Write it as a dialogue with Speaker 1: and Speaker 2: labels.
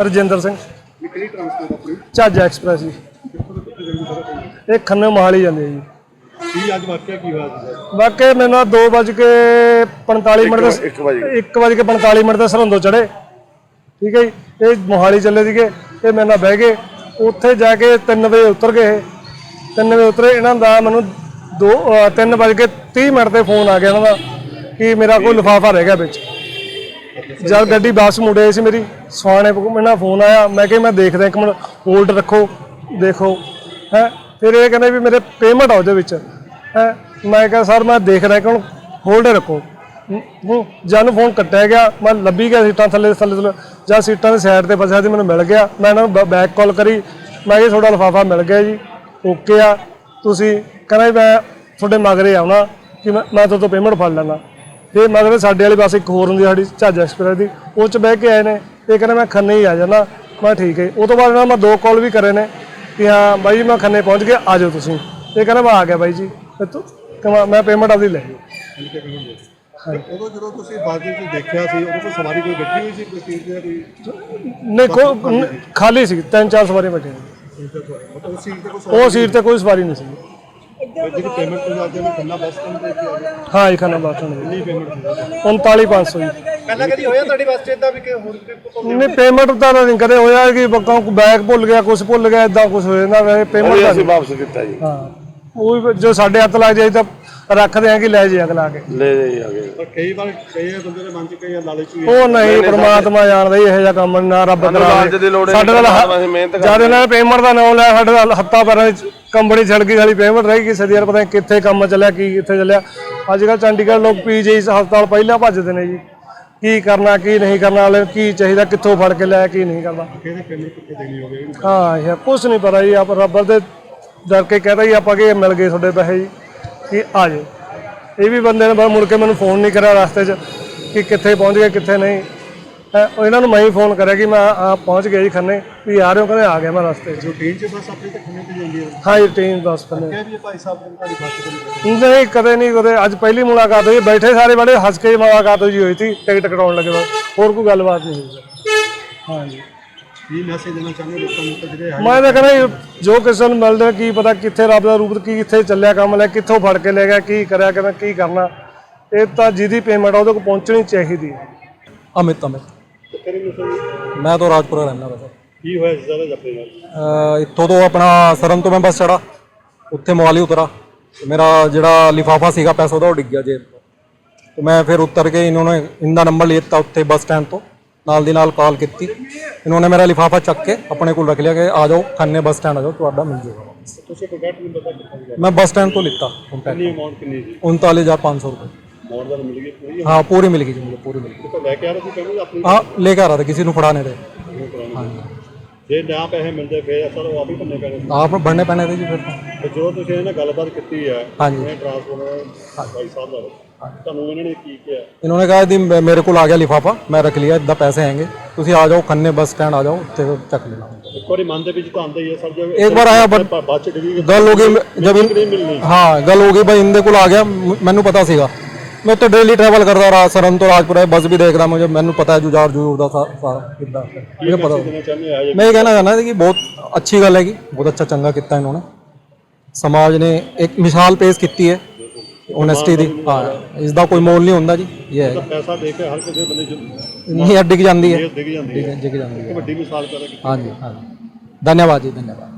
Speaker 1: ਰਜਿੰਦਰ ਸਿੰਘ।
Speaker 2: ਕਿਹੜੀ ਟਰਾਂਸਪੋਰਟ ਆਪਣੀ?
Speaker 1: ਝਾਜਾ ਐਕਸਪ੍ਰੈਸ ਜੀ। ਇਹ ਖੰਨੇ ਮੋਹਾਲੀ ਜਾਂਦੇ ਆ ਜੀ।
Speaker 2: ਕੀ ਅੱਜ ਵਾਕਿਆ ਕੀ ਹੋਇਆ ਸੀ
Speaker 1: ਵਾਕਈ ਮੈਨੂੰ 2 ਵਜ ਕੇ 45 ਮਿੰਟ ਦੇ
Speaker 2: 1 ਵਜੇ
Speaker 1: 1 ਵਜ ਕੇ 45 ਮਿੰਟ ਦੇ ਸਰਹੰਦੋਂ ਚੜੇ ਠੀਕ ਹੈ ਜੀ? ਇਹ ਮੋਹਾਲੀ ਚੱਲੇ ਸੀਗੇ। ਇਹ ਮੇਰੇ ਨਾਲ ਬਹਿ ਗਏ। ਉੱਥੇ ਜਾ ਕੇ 3 ਵਜੇ ਉਤਰ ਗਏ ਇਹ। 3 ਵਜੇ ਉਤਰੇ। ਇਹਨਾਂ ਦਾ ਮੈਨੂੰ 2 3 ਵਜ ਕੇ 30 ਮਿੰਟ ਤੇ ਫੋਨ ਆ ਗਿਆ ਇਹਨਾਂ ਦਾ ਕਿ ਮੇਰਾ ਕੋਈ ਲਿਫਾਫਾ ਰਹਿ ਗਿਆ ਵਿੱਚ। ਜਦ ਗੱਡੀ ਬੱਸ ਮੁੜੇ ਸੀ ਮੇਰੀ ਸਵਾਣੇ ਮੈਨੂੰ ਫੋਨ ਆਇਆ ਮੈਂ ਕਿਹਾ ਮੈਂ ਦੇਖਦਾ ਇੱਕ ਮਿੰਟ ਹੋਲਡ ਰੱਖੋ ਦੇਖੋ ਹੈ ਫਿਰ ਇਹ ਕਹਿੰਦੇ ਵੀ ਮੇਰੇ ਪੇਮੈਂਟ ਆ ਉਹਦੇ ਵਿੱਚ ਹੈ ਮੈਂ ਕਿਹਾ ਸਰ ਮੈਂ ਦੇਖ ਰਿਹਾ ਕਿ ਹੁਣ ਹੋਲਡ ਰੱਖੋ। ਹੂੰ, ਹੂੰ ਫੋਨ ਕੱਟਿਆ ਗਿਆ ਮੈਂ ਲੱਭੀ ਗਿਆ ਸੀਟਾਂ ਥੱਲੇ ਥੱਲੇ ਥੱਲੇ ਜਾਂ ਸੀਟਾਂ ਦੇ ਸਾਈਡ ਤੇ ਫਸਿਆ ਸੀ ਮੈਨੂੰ ਮਿਲ ਗਿਆ ਮੈਂ ਇਹਨਾਂ ਨੂੰ ਬੈਕ ਕਾਲ ਕਰੀ ਮੈਂ ਕਿਹਾ ਤੁਹਾਡਾ ਲਫਾਫਾ ਮਿਲ ਗਿਆ ਜੀ ਓਕੇ ਆ ਤੁਸੀਂ ਕਹਿੰਦਾ ਜੀ ਮੈਂ ਤੁਹਾਡੇ ਮਗਰੇ ਆਉਣਾ ਕਿ ਮੈਂ ਮੈਂ ਤੁਹਾਡੇ ਤੋਂ ਪੇਮੈਂਟ ਫੜ ਲੈਣਾ ਫਿਰ ਮਗਰ ਸਾਡੇ ਵਾਲੀ ਬੱਸ ਇੱਕ ਹੋਰ ਹੁੰਦੀ ਸਾਡੀ ਝਾਜਾ ਐਕਸਪ੍ਰੈਸ ਦੀ ਉਹ ਚ ਬਹਿ ਕੇ ਆਏ ਨੇ। ਇਹ ਕਹਿੰਦੇ ਮੈਂ ਖੰਨੇ ਹੀ ਆ ਜਾਣਾ ਮੈਂ ਠੀਕ ਹੈ ਉਹ ਤੋਂ ਬਾਅਦ ਇਹਨਾਂ ਨੂੰ ਮੈਂ ਦੋ ਕਾਲ ਵੀ ਕਰੇ ਨੇ ਕਿ ਹਾਂ ਬਾਈ ਮੈਂ ਖੰਨੇ ਪਹੁੰਚ ਗਿਆ ਆ ਜਾਓ ਤੁਸੀਂ। ਇਹ ਕਹਿੰਦਾ ਮੈਂ ਆ ਗਿਆ ਬਾਈ ਜੀ। ਤੇ ਤੂੰ ਮੈਂ ਪੇਮੈਂਟ ਆਪਦੀ ਲੈ ਲਈ।
Speaker 2: ਉਦੋਂ ਜਦੋਂ ਤੁਸੀਂ ਦੇਖਿਆ ਸੀ ਉਦੋਂ ਕੋਈ ਸਵਾਰੀ ਕੋਈ ਬੈਠੀ ਹੋਈ ਸੀ ਕੋਈ ਸੀਟ ਤੇ ਕੋਈ?
Speaker 1: ਨਹੀਂ ਕੋ ਖਾਲੀ ਸੀ ਤਿੰਨ ਚਾਰ ਸਵਾਰੀਆਂ। ਬੈਠੀਆਂ
Speaker 2: ਤੇ
Speaker 1: ਉਹ ਸੀਟ ਤੇ ਕੋਈ ਸਵਾਰੀ ਨਹੀਂ ਸੀ।
Speaker 2: ਸਵਾਰੀ ਜਿਹੜੀ ਪੇਮੈਂਟ ਤੁਸੀਂ ਅੱਜ ਨੂੰ ਖੰਨਾ ਬੱਸ ਸਟੈਂਡ ਤੇ ਕੀ ਆ ਗਿਆ
Speaker 1: ਹਾਂ ਜੀ ਖੰਨਾ ਬੱਸ ਸਟੈਂਡ
Speaker 2: ਕਿੰਨੀ ਪੇਮੈਂਟ ਸੀ
Speaker 1: 39500 ਜੀ।
Speaker 2: ਪਹਿਲਾਂ ਕਦੀ ਹੋਇਆ ਤੁਹਾਡੀ ਬੱਸ ਇਦਾਂ ਵੀ ਕਿ ਹੋਰ ਕੋਈ
Speaker 1: ਨਹੀਂ ਪੇਮੈਂਟ ਤਾਂ ਨਹੀਂ ਕਦੇ ਹੋਇਆ ਕਿ ਬੱਕਾਂ ਕੋ ਬੈਗ ਭੁੱਲ ਗਿਆ ਕੁਝ ਭੁੱਲ ਗਿਆ ਇਦਾਂ ਕੁਝ ਹੋ ਜਾਂਦਾ ਵੈਸੇ ਪੇਮੈਂਟ ਤਾਂ ਨਹੀਂ।
Speaker 3: ਵਾਪਸ ਕੀਤਾ ਜੀ।
Speaker 1: ਹਾਂ। ਉਹ ਵੀ ਜੋ ਸਾਡੇ ਹੱਥ ਲੱਗ ਜਾਈ ਤਾਂ ਰੱਖਦੇ ਆ ਕਿ ਲੈ ਜੇ ਅਗਲਾ ਕੇ।
Speaker 3: ਲੈ ਜਾਈ ਆ ਗਏ
Speaker 2: ਪਰ ਕਈ ਵਾਰ ਕਈ ਬੰਦੇ ਦੇ ਮਨ 'ਚ ਕਈ ਲਾਲਚ ਵੀ
Speaker 1: ਉਹ ਨਹੀਂ ਪ੍ਰਮਾਤਮਾ ਜਾਣਦਾ ਹੀ ਇਹੋ ਜਿਹਾ ਕੰਮ ਨਾ ਰੱਬ
Speaker 3: ਲਾਲਚ ਦੀ ਲੋੜ
Speaker 1: ਕਰਾਵੇ
Speaker 3: ਨਹੀਂ,
Speaker 1: ਸਾਡੇ ਨਾਲ
Speaker 3: ਅਸੀਂ ਮਿਹਨਤ
Speaker 1: ਜਦ ਇਹਨਾਂ ਨੇ ਪੇਮੈਂਟ ਦਾ ਨਾਮ ਲਿਆ ਸਾਡੇ ਨਾਲ ਹੱਥਾਂ ਪੈਰਾਂ ਵਿੱਚ ਕੰਬਣੀ ਛੜ ਗਈ ਸਾਡੀ ਪੇਮੈਂਟ ਰਹਿ ਗਈ ਕਿਸੇ ਦੀ ਯਾਰ ਪਤਾ ਨਹੀਂ ਕਿੱਥੇ ਕੰਮ ਚੱਲਿਆ ਕੀ ਕਿੱਥੇ ਚੱਲਿਆ। ਅੱਜ ਕੱਲ੍ਹ ਚੰਡੀਗੜ੍ਹ ਲੋਕ ਪੀਜੀ ਹਸਪਤਾਲ ਪਹਿਲਾਂ ਭੱਜਦੇ ਨੇ ਜੀ। ਕੀ ਕਰਨਾ ਕੀ ਨਹੀਂ ਕਰਨਾ ਵਾਲੇ ਨੂੰ ਕੀ ਚਾਹੀਦਾ ਕਿੱਥੋਂ ਫੜ ਕੇ ਲਿਆ ਕੀ ਨਹੀਂ ਕਰਨਾ।
Speaker 2: ਕਿਹਦੇ ਪੇਮੈਂਟ ਕਿੱਥੇ ਦੇਣੀ ਹੋਵੇ?
Speaker 1: ਹਾਂ ਇਹ ਕੁਛ ਨਹੀਂ ਪਤਾ ਜੀ ਆਪ ਰੱਬ ਦੇ ਡਰ ਕੇ ਕਹਦਾ ਜੀ ਆਪਾਂ ਕਿ ਇਹ ਮਿਲ ਗਏ ਤੁਹਾਡੇ ਪੈਸੇ ਜੀ। ਕਿ ਆ ਜਾਓ। ਇਹ ਵੀ ਬੰਦੇ ਨੇ ਬਸ ਮੁੜ ਕੇ ਮੈਨੂੰ ਫੋਨ ਨਹੀਂ ਕਰਿਆ ਰਸਤੇ 'ਚ ਕਿ ਕਿੱਥੇ ਪਹੁੰਚ ਗਏ ਕਿੱਥੇ ਨਹੀਂ। ਹੈਂ, ਉਹ ਇਹਨਾਂ ਨੂੰ ਮੈਂ ਹੀ ਫੋਨ ਕਰਿਆ ਕਿ ਮੈਂ ਆ ਪਹੁੰਚ ਗਿਆ ਜੀ ਖੰਨੇ। ਵੀ ਆ ਰਹੇ ਹੋ ਕਹਿੰਦੇ ਆ ਗਿਆ ਮੈਂ ਰਸਤੇ 'ਚ।
Speaker 2: ਰੂਟੀਨ 'ਚ ਬੱਸ ਆਪਣੀ ਤੇ ਖੰਨੇ ਤੇ ਜਾਂਦੀ ਹੈ।
Speaker 1: ਹਾਂ ਜੀ ਟੀਮ ਦੱਸ ਖੰਨੇ।
Speaker 2: ਕਿਹਾ ਵੀ ਭਾਈ ਸਾਹਿਬ ਨੇ ਤੁਹਾਡੀ ਬੱਸ ਤੇ ਨਹੀਂ
Speaker 1: ਨਹੀਂ ਕਦੇ ਨਹੀਂ ਕਦੇ। ਅੱਜ ਪਹਿਲੀ ਮੁਲਾਕਾਤ ਹੋਈ ਬੈਠੇ ਸਾਰੇ ਬੜੇ ਹੱਸ ਕੇ ਮੁਲਾਕਾਤ ਹੋਈ ਹੋਈ ਸੀ ਟਿਕਟ ਕਟਾਉਣ ਲੱਗੇ ਬਸ। ਹੋਰ ਕੋਈ ਗੱਲਬਾਤ ਨਹੀਂ ਹੋਈ। ਸਰ। ਹਾਂ ਜੀ।
Speaker 2: ਕੀ ਮੈਸੇਜ ਦੇਣਾ ਚਾਹੁੰਦੇ ਲੋਕਾਂ ਨੂੰ ਕਿ ਜਿਹੜੇ
Speaker 1: ਮੈਂ ਤਾਂ ਕਹਿੰਦਾ ਜੀ, ਕਿਸੇ ਨੂੰ ਮਿਲਦਾ ਕੀ ਪਤਾ ਕਿੱਥੇ ਰੱਬ ਦਾ ਰੂਪ ਕੀ ਕਿੱਥੇ ਚੱਲਿਆ ਕੰਮ ਲੈ ਕਿੱਥੋਂ ਫੜ ਕੇ ਲੈ ਗਿਆ ਕੀ ਕਰਿਆ ਕਹਿੰਦਾ ਕੀ ਕਰਨਾ। ਇਹ ਤਾਂ ਜਿਹਦੀ ਪੇਮੈਂਟ ਉਹਦੇ ਕੋਲ ਪਹੁੰਚਣੀ ਚਾਹੀਦੀ ਹੈ।
Speaker 4: ਅਮਿਤ ਅਮਿਤ। ਮੈਂ ਤਾਂ ਰਾਜਪੁਰਾ ਰਹਿੰਦਾ ਵੈਸੇ।
Speaker 2: ਕੀ ਹੋਇਆ ਜ਼ਿਆਦਾ ਜੱਪੇ ਨਾਲ
Speaker 4: ਅਹ ਇੱਥੋਂ ਤੋਂ ਆਪਣਾ ਸਰਨ ਤੋਂ ਮੈਂ ਬੱਸ ਚੜਾ ਉੱਥੇ ਮੋਹਾਲੀ ਉਤਰਾ। ਤੇ ਮੇਰਾ ਜਿਹੜਾ ਲਿਫਾਫਾ ਸੀਗਾ ਪੈਸਾ ਉਹਦਾ ਉਹ ਡਿੱਗ ਗਿਆ ਜੇਬ ਤੋਂ। ਤੇ ਮੈਂ ਫਿਰ ਉਤਰ ਕੇ ਇਹਨਾਂ ਨੇ ਇਨਦਾ ਨੰਬਰ ਲਿੱਤਾ ਉੱਥੇ ਬੱਸ ਸਟੈਂਡ ਤੋਂ। ਨਾਲ ਦੀ ਨਾਲ ਕਾਲ ਕੀਤੀ। ਇਹਨਾਂ ਨੇ ਮੇਰਾ ਲਿਫਾਫਾ ਚੱਕ ਕੇ ਆਪਣੇ ਕੋਲ ਰੱਖ ਲਿਆ ਕਿ ਆ ਜਾਓ ਖੰਨੇ ਬੱਸ ਸਟੈਂਡ ਆ ਜਾਓ ਤੁਹਾਡਾ ਮਿਲ ਜਾਏਗਾ
Speaker 2: ਤੁਸੀਂ ਪ੍ਰੋਡਕਟ ਮੈਨੂੰ ਪਤਾ ਕਿੱਥੋਂ ਲਿਆ
Speaker 4: ਮੈਂ ਬੱਸ ਸਟੈਂਡ ਤੋਂ ਲਿੱਤਾ
Speaker 2: ਕਿੰਨੀ ਅਮਾਉਂਟ ਕਿੰਨੀ ਸੀ?
Speaker 4: 39500
Speaker 2: ਰੁਪਏ। ਮਾਡਲ ਮਿਲ ਗਈ ਪੂਰੀ
Speaker 4: ਹਾਂ ਪੂਰੀ ਮਿਲ ਗਈ ਜੀ ਮੈਨੂੰ ਪੂਰੀ ਮਿਲ ਗਈ।
Speaker 2: ਤਾਂ ਲੈ ਕੇ ਆ ਰਹੇ ਸੀ ਕਹਿੰਦੇ ਆਪਣੀ?
Speaker 4: ਹਾਂ ਲੈ ਕੇ ਆ ਰਹਾ ਸੀ ਕਿਸੇ ਨੂੰ ਫੜਾਣੇ ਦੇ। ਹਾਂ।
Speaker 2: ਜੇ ਨਾ ਪੈਸੇ ਮਿਲਦੇ ਫੇਰ ਅਸਰ ਉਹ ਆਪ ਹੀ ਭੰਨੇ ਪੈਣੇ
Speaker 4: ਆਪ ਭੰਨੇ ਪੈਣੇ ਤੇ ਜੀ
Speaker 2: ਫਿਰ। ਜੋ ਤੁਸੀਂ ਇਹਨਾਂ ਗੱਲਬਾਤ ਕੀਤੀ ਹੈ ਹਾਂਜੀ। ਟ੍ਰਾਂਸਫੋਰਮਰ ਭਾਈ ਸਾਹਿਬ ਨਾਲ ਤੁਹਾਨੂੰ ਇਹਨਾਂ ਨੇ ਕੀ ਕਿਹਾ
Speaker 4: इन्होंने कहा दी मेरे को आ गया लिफाफा मैं रख लिया इतना पैसे आएंगे ਤੁਸੀਂ ਆ ਜਾਓ ਖੰਨੇ ਬੱਸ ਸਟੈਂਡ ਆ ਜਾਓ ਉੱਥੇ ਚੱਕ ਲੈਣਾ
Speaker 2: ਇੱਕ ਵਾਰੀ ਮਨ ਦੇ ਵਿੱਚ ਤਾਂ ਆਉਂਦਾ ਹੀ ਹੈ ਸਰ ਜੇ
Speaker 4: एक बार आया बट
Speaker 2: ਬਾਅਦ ਚ ਡਿੱਗੀ
Speaker 4: ਗੱਲ ਹੋ ਗਈ ਜਬ ਇਨ-
Speaker 2: ਨਹੀਂ ਮਿਲਣੀ
Speaker 4: ਹਾਂ ਗੱਲ ਹੋ ਗਈ ਬਈ ਇਹਦੇ ਕੋਲ ਆ ਗਿਆ ਮ- ਮੈਨੂੰ ਪਤਾ ਸੀਗਾ ਮੈਂ ਉੱਥੇ ਡੇਲੀ ਟਰੈਵਲ ਕਰਦਾ ਰਹਾ ਸਰਨ ਤੋਂ ਰਾਜਪੁਰਾ ਬੱਸ ਵੀ ਦੇਖਦਾ ਮੈਨੂੰ ਮੈਨੂੰ ਪਤਾ ਹੈ ਜੁਝਾਰ ਜੂਰ ਦਾ ਸਾ- ਸਾਰਾ ਕਿੱਦਾਂ ਮੈਨੂੰ ਪਤਾ
Speaker 2: ਦੇਣਾ ਚਾਹੁੰਦੇ ਆ
Speaker 4: ਮੈਂ ਇਹ ਕਹਿਣਾ ਚਾਹੁੰਦਾ ਕਿ ਬਹੁਤ ਅੱਛੀ ਗੱਲ ਹੈਗੀ ਬਹੁਤ ਅੱਛਾ ਚੰਗਾ ਕੀਤਾ ਇਹਨਾਂ ਨੇ ਸਮਾਜ ਨੇ ਇੱਕ ਮਿਸਾਲ ਪੇਸ਼ ਕੀਤੀ ਹੈ ਓਨੈਸਟੀ ਦੀ। ਹਾਂ ਇਸ ਦਾ ਕੋਈ ਮੋਲ ਨਹੀਂ ਹੁੰਦਾ ਜੀ ਇਹ ਹੈ।
Speaker 2: ਪੈਸਾ ਦੇ ਕੇ ਹਰ ਕਿਸੇ ਬੰਦੇ ਜੋ
Speaker 4: ਨਹੀਂ ਡਿੱਗ ਜਾਂਦੀ ਹੈ।
Speaker 2: ਡਿੱਗ ਜਾਂਦੀ ਹੈ।
Speaker 4: ਡਿੱਗ ਜਾਂਦੀ ਹੈ।
Speaker 2: ਵੱਡੀ ਮਿਸਾਲ ਪੈਦਾ ਕੀਤੀ
Speaker 4: ਹਾਂਜੀ ਹਾਂਜੀ। ਧੰਨਵਾਦ ਜੀ ਧੰਨਵਾਦ।